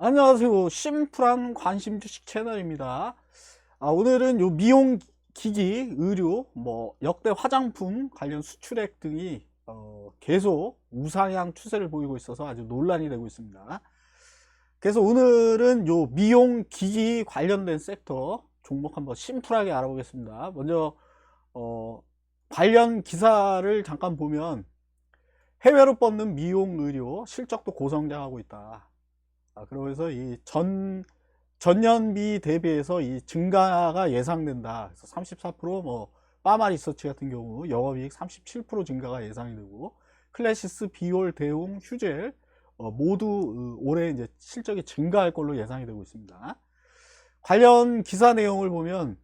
안녕하세요. 심플한 관심 주식 채널입니다. 아, 오늘은 요 미용 기기, 의류, 뭐 역대 화장품 관련 수출액 등이 어, 계속 우상향 추세를 보이고 있어서 아주 논란이 되고 있습니다. 그래서 오늘은 요 미용 기기 관련된 섹터 종목 한번 심플하게 알아보겠습니다. 먼저 어, 관련 기사를 잠깐 보면 해외로 뻗는 미용 의료 실적도 고성장하고 있다. 아, 그러면서 이 전, 전년비 대비해서 이 증가가 예상된다. 그래서 34%뭐 파마 리서치 같은 경우 영업이익 37% 증가가 예상이 되고 클래시스, 비올, 대웅, 휴젤 어, 모두 어, 올해 이제 실적이 증가할 걸로 예상이 되고 있습니다. 관련 기사 내용을 보면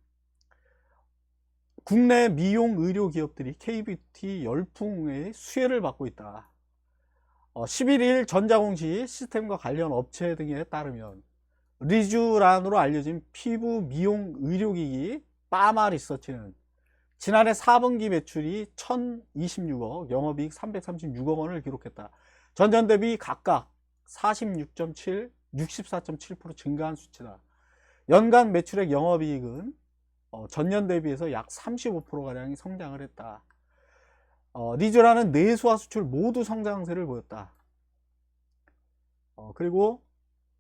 국내 미용 의료 기업들이 KBT 열풍의 수혜를 받고 있다. 어, 11일 전자공시 시스템과 관련 업체 등에 따르면 리쥬란으로 알려진 피부 미용 의료기기 빠마 리서치는 지난해 4분기 매출이 1026억, 영업이익 336억 원을 기록했다. 전년 대비 각각 46.7, 64.7% 증가한 수치다. 연간 매출액 영업이익은 어, 전년 대비해서 약 35%가량이 성장을 했다. 어, 리쥬라는 내수와 수출 모두 성장세를 보였다. 어, 그리고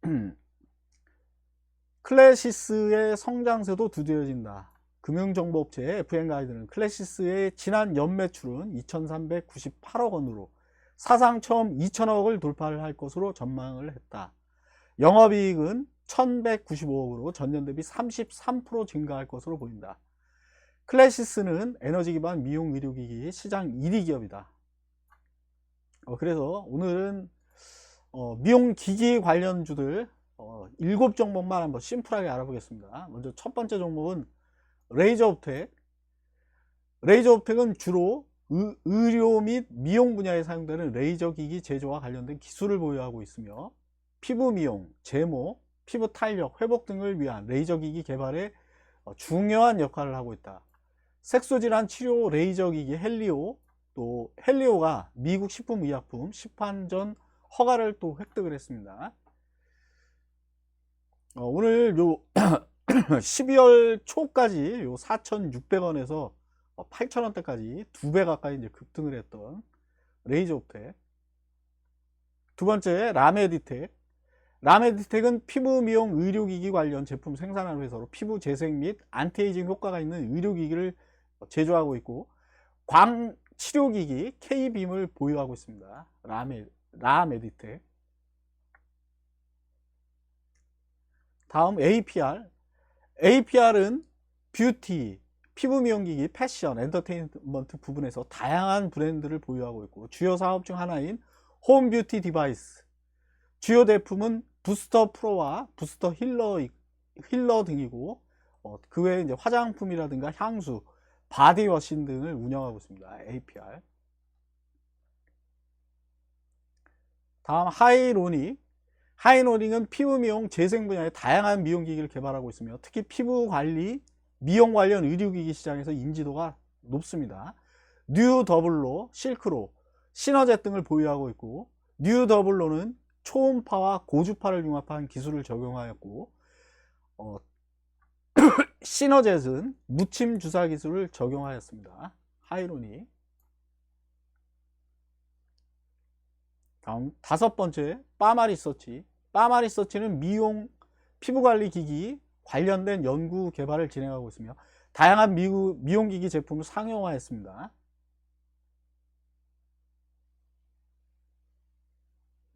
클래시스의 성장세도 두드러진다. 금융정보업체 FN가이드는 클래시스의 지난 연매출은 2,398억 원으로 사상 처음 2천억을 돌파를 할 것으로 전망을 했다. 영업이익은 1,195억으로 전년 대비 33% 증가할 것으로 보인다. 클래시스는 에너지 기반 미용 의료기기 시장 1위 기업이다. 어, 그래서 오늘은 어, 미용 기기 관련주들 어, 7종목만 한번 심플하게 알아보겠습니다. 먼저 첫 번째 종목은 레이저 업텍. 레이저 업텍은 주로 의, 의료 및 미용 분야에 사용되는 레이저 기기 제조와 관련된 기술을 보유하고 있으며 피부 미용, 제모, 피부 탄력, 회복 등을 위한 레이저 기기 개발에 어, 중요한 역할을 하고 있다. 색소질환 치료 레이저 기기 헬리오 또 헬리오가 미국 식품의약품 시판전 허가를 또 획득을 했습니다. 어, 오늘 요 12월 초까지 요 4,600원에서 8,000원대까지 두 배 가까이 이제 급등을 했던 레이저 옵텍. 두 번째 라메디텍. 라메디텍은 피부 미용 의료기기 관련 제품 생산하는 회사로 피부 재생 및 안티에이징 효과가 있는 의료기기를 제조하고 있고 광 치료기기 K빔을 보유하고 있습니다. 라메, 라메디텍. 다음 APR. APR은 뷰티, 피부 미용기기, 패션, 엔터테인먼트 부분에서 다양한 브랜드를 보유하고 있고 주요 사업 중 하나인 홈 뷰티 디바이스. 주요 제품은 부스터 프로와 부스터 힐러, 힐러 등이고 어, 그 외에 이제 화장품이라든가 향수, 바디워신 등을 운영하고 있습니다. APR. 다음 하이로닉. 하이로닉은 피부 미용 재생 분야의 다양한 미용 기기를 개발하고 있으며 특히 피부 관리, 미용 관련 의료기기 시장에서 인지도가 높습니다. 뉴 더블로, 실크로, 시너젯 등을 보유하고 있고 뉴 더블로는 초음파와 고주파를 융합한 기술을 적용하였고 어, 시너젯은 무침 주사 기술을 적용하였습니다. 하이로닉. 다음 다섯 번째 빠마 리서치. 빠마 리서치는 미용 피부 관리 기기 관련된 연구 개발을 진행하고 있으며 다양한 미구, 미용 기기 제품을 상용화했습니다.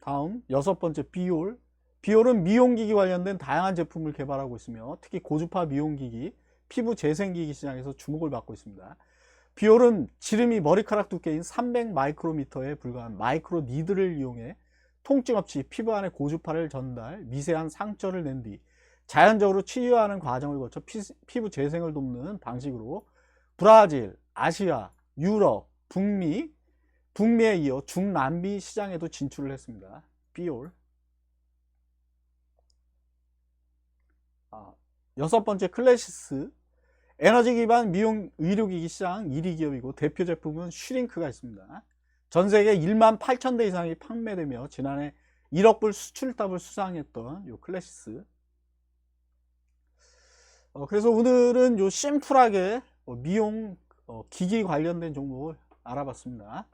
다음 여섯 번째 비올. 비올은 미용기기 관련된 다양한 제품을 개발하고 있으며 특히 고주파 미용기기, 피부 재생기기 시장에서 주목을 받고 있습니다. 비올은 지름이 머리카락 두께인 300 마이크로미터에 불과한 마이크로 니드를 이용해 통증 없이 피부 안에 고주파를 전달, 미세한 상처를 낸 뒤 자연적으로 치유하는 과정을 거쳐 피, 부 재생을 돕는 방식으로 브라질, 아시아, 유럽, 북미, 북미에 이어 중남미 시장에도 진출을 했습니다. 비올. 아, 여섯 번째 클래시스 에너지 기반 미용 의료기기 시장 1위 기업이고 대표 제품은 슈링크가 있습니다. 전 세계 1만 8천 대 이상이 판매되며 지난해 1억 불 수출탑을 수상했던 요 클래시스. 어, 그래서 오늘은 요 심플하게 어, 미용 어, 기기 관련된 정보를 알아봤습니다.